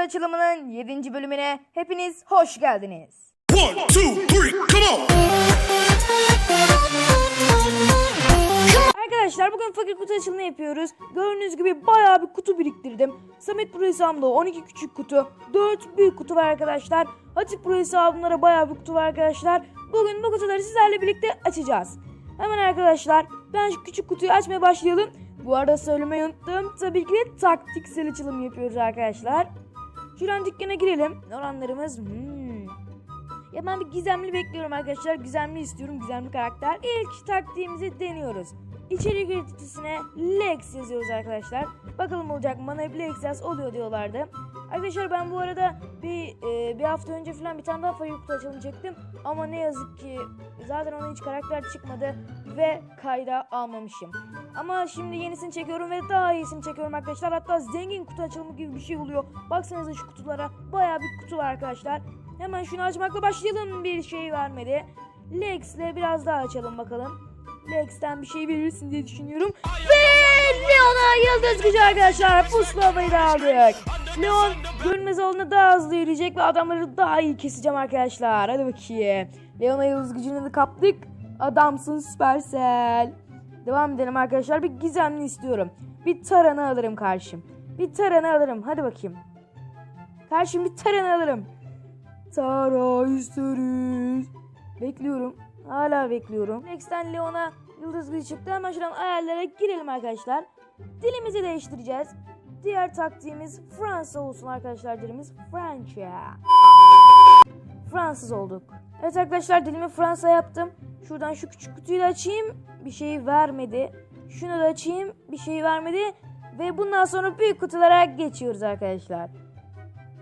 Açılımının 7. bölümüne hepiniz hoş geldiniz. One, two, three, come on! Arkadaşlar bugün fakir kutu açılımı yapıyoruz. Gördüğünüz gibi bayağı bir kutu biriktirdim. Samet Pro hesabımda 12 küçük kutu, 4 büyük kutu var arkadaşlar. Hatip Pro hesabımda da bayağı bir kutu var arkadaşlar. Bugün bu kutuları sizlerle birlikte açacağız. Hemen arkadaşlar ben şu küçük kutuyu açmaya başlayalım. Bu arada söylemeyi unuttum. Tabii ki de taktiksel açılım yapıyoruz arkadaşlar. Şuradan dükkana girelim. Oranlarımız hmm. Ya ben bir gizemli bekliyorum arkadaşlar. Gizemli istiyorum. Gizemli karakter. İlk taktiğimizi deniyoruz. İçerik üreticisine Lex yazıyoruz arkadaşlar. Bakalım olacak mı? Bana hep Lex yaz oluyor diyorlardı. Arkadaşlar ben bu arada bir e, bir hafta önce falan bir tane daha Fire Kutu açılımı çektim. Ama ne yazık ki zaten ona hiç karakter çıkmadı ve kayda almamışım. Ama şimdi yenisini çekiyorum ve daha iyisini çekiyorum arkadaşlar. Hatta zengin kutu açılımı gibi bir şey oluyor. Baksanıza şu kutulara. Bayağı bir kutu var arkadaşlar. Hemen şunu açmakla başlayalım. Bir şey vermedi. Lex'le biraz daha açalım bakalım. Lex'ten bir şey verirsin diye düşünüyorum. Ve Leon'a yıldız gücü arkadaşlar. Puslavayı da aldık. Leon görünmez olduğunda daha hızlı yürüyecek ve adamları daha iyi keseceğim arkadaşlar. Hadi bakayım. Leon'a yıldız gücünü de kaptık. Adamsın Supercell. Devam edelim arkadaşlar. Bir gizemli istiyorum. Bir taranı alırım karşım. Bir taranı alırım. Hadi bakayım. Karşım bir taranı alırım. Tara isteriz. Bekliyorum. Hala bekliyorum. Next'ten Leon'a yıldız gücü çıktı. Hemen şuradan ayarlara girelim arkadaşlar. Dilimizi değiştireceğiz. Diğer taktiğimiz Fransa olsun arkadaşlar dilimiz. Fransa. Fransız olduk. Evet arkadaşlar dilimi Fransa yaptım. Şuradan şu küçük kutuyu da açayım. Bir şey vermedi. Şunu da açayım. Bir şey vermedi. Ve bundan sonra büyük kutulara geçiyoruz arkadaşlar.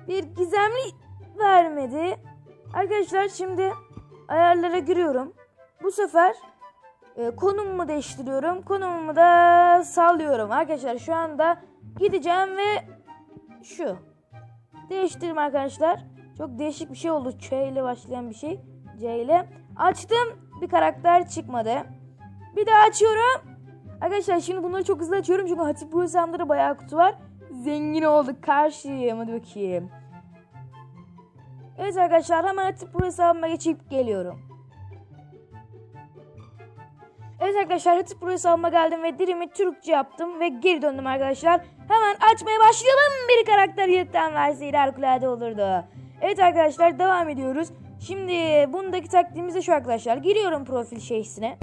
Bir gizemli vermedi. Arkadaşlar şimdi ayarlara giriyorum. Bu sefer e, konumumu değiştiriyorum. Konumumu da sallıyorum. Arkadaşlar şu anda gideceğim ve şu. Değiştirdim arkadaşlar. Çok değişik bir şey oldu. Ç ile başlayan bir şey. C ile. Açtım. Bir karakter çıkmadı. Bir daha açıyorum. Arkadaşlar şimdi bunları çok hızlı açıyorum. Çünkü Hatip hesabımda da bayağı kutu var. Zengin olduk. Karşıyım. Hadi bakayım. Evet arkadaşlar hemen Hatip Pro hesabıma geçip geliyorum. Evet arkadaşlar Hatip Pro hesabıma geldim ve dilimi Türkçe yaptım ve geri döndüm arkadaşlar. Hemen açmaya başlayalım. Bir karakter yetten verseydi harikulade olurdu. Evet arkadaşlar devam ediyoruz. Şimdi bundaki taktiğimiz de şu arkadaşlar. Giriyorum profil şeysine.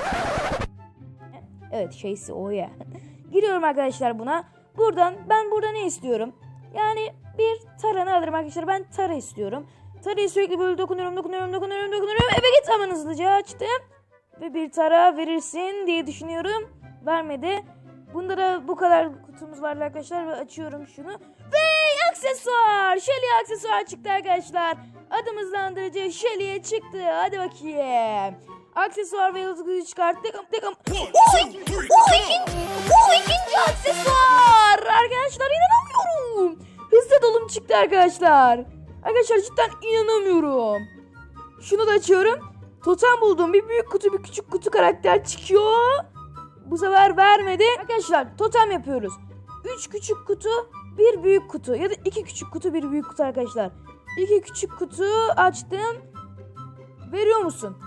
Evet şeysi o ya. Giriyorum arkadaşlar buna. Buradan ben burada ne istiyorum? Yani bir taranı alırım arkadaşlar. Ben tara istiyorum. Tarayı sürekli böyle dokunuyorum, dokunuyorum, dokunuyorum, dokunuyorum. Eve git hemen hızlıca açtım. Ve bir tara verirsin diye düşünüyorum. Vermedi. Bunda da bu kadar kutumuz var arkadaşlar ve açıyorum şunu. Ve aksesuar! Shelly aksesuar çıktı arkadaşlar. Adım hızlandırıcı Shelly'e çıktı. Hadi bakayım. Aksesuar ve yıldız gücü çıkarttık. Tık- One, Oy! two, three, O come on! ikinci, o ikinci aksesuar! Arkadaşlar inanamıyorum. Hızlı dolum çıktı arkadaşlar. Arkadaşlar cidden inanamıyorum. Şunu da açıyorum. Totem buldum. Bir büyük kutu bir küçük kutu karakter çıkıyor. Bu sefer vermedi. Arkadaşlar totem yapıyoruz. 3 küçük kutu, bir büyük kutu ya da iki küçük kutu, bir büyük kutu arkadaşlar. İki küçük kutu açtım. Veriyor musun?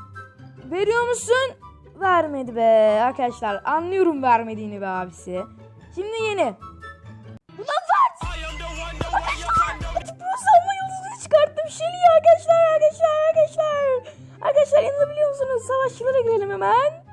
Veriyor musun? Vermedi be arkadaşlar. Anlıyorum vermediğini be abisi. Şimdi yeni. Ulan ver! Girelim hemen.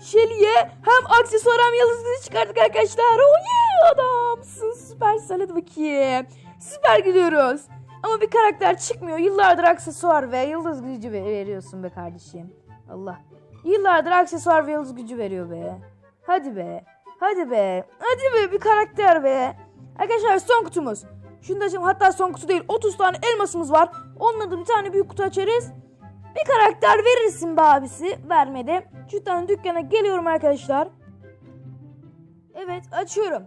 Shelly'ye hem aksesuar hem yıldızını çıkarttık arkadaşlar. Oh yeah adamsın süper hadi bakayım. Süper gidiyoruz. Ama bir karakter çıkmıyor. Yıllardır aksesuar ve yıldız gücü ver- veriyorsun be kardeşim. Allah. Yıllardır aksesuar ve yıldız gücü veriyor be. Hadi be. Hadi be. Hadi be bir karakter be. Arkadaşlar son kutumuz. Şunu da açayım. Hatta son kutu değil. 30 tane elmasımız var. Onunla da bir tane büyük kutu açarız. Bir karakter verirsin be abisi. Vermedi. Şuradan dükkana geliyorum arkadaşlar. Evet açıyorum.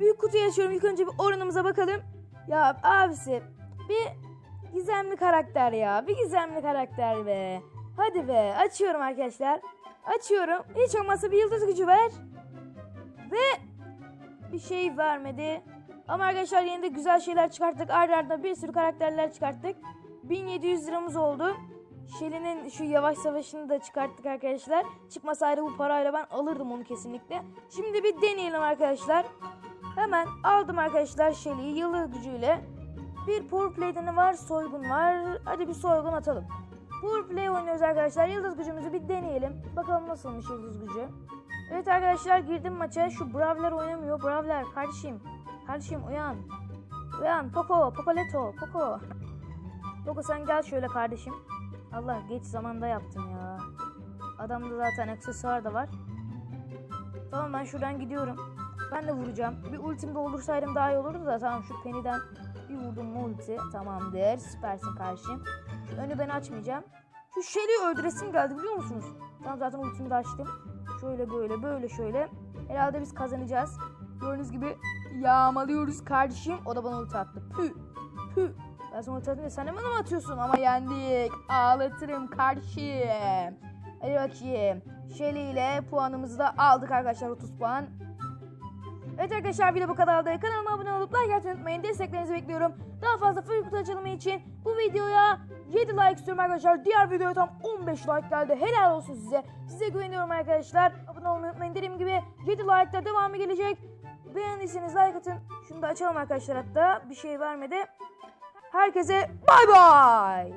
Büyük kutuyu açıyorum. İlk önce bir oranımıza bakalım. Ya abisi bir gizemli karakter ya. Bir gizemli karakter be. Hadi be. Açıyorum arkadaşlar. Açıyorum. Hiç olmazsa bir yıldız gücü ver. Ve bir şey vermedi. Ama arkadaşlar yine de güzel şeyler çıkarttık. Arda arda bir sürü karakterler çıkarttık. 1700 liramız oldu. Shelly'nin şu yavaş savaşını da çıkarttık arkadaşlar. Çıkmasaydı bu parayla ben alırdım onu kesinlikle. Şimdi bir deneyelim arkadaşlar. Hemen aldım arkadaşlar Shelly'yi yıldız gücüyle. Bir power play'de ne var? Soygun var. Hadi bir soygun atalım. Power play oynuyoruz arkadaşlar. Yıldız gücümüzü bir deneyelim. Bakalım nasılmış yıldız gücü. Evet arkadaşlar girdim maça. Şu Brawler oynamıyor. Brawler kardeşim. Kardeşim uyan. Uyan Poco. Pocoleto. Poco. Poco sen gel şöyle kardeşim. Allah geç zamanda yaptım ya. Adamda zaten aksesuar da var. Tamam ben şuradan gidiyorum. Ben de vuracağım. Bir ultim de olursaydım daha iyi olurdu da tamam şu Penny'den bir vurdum mu ulti. Tamamdır. Süpersin kardeşim. Şu önü ben açmayacağım. Şu Shelly'i öldüresim geldi biliyor musunuz? Tamam zaten ultimi de açtım. Şöyle böyle böyle şöyle. Herhalde biz kazanacağız. Gördüğünüz gibi yağmalıyoruz kardeşim. O da bana ulti attı. Pü. Pü. Ben sana atınca sen hemen atıyorsun? Ama yendik. Ağlatırım kardeşim. Hadi bakayım. Shelly ile puanımızı da aldık arkadaşlar 30 puan. Evet arkadaşlar video bu kadardı. Kanalıma abone olup like atmayı unutmayın. Desteklerinizi bekliyorum. Daha fazla free açılımı için bu videoya 7 like istiyorum arkadaşlar. Diğer videoya tam 15 like geldi. Helal olsun size. Size güveniyorum arkadaşlar. Abone olmayı unutmayın. Dediğim gibi 7 like'da devamı gelecek. Beğendiyseniz like atın. Şunu da açalım arkadaşlar hatta. Bir şey vermedi. Herkese bay bay.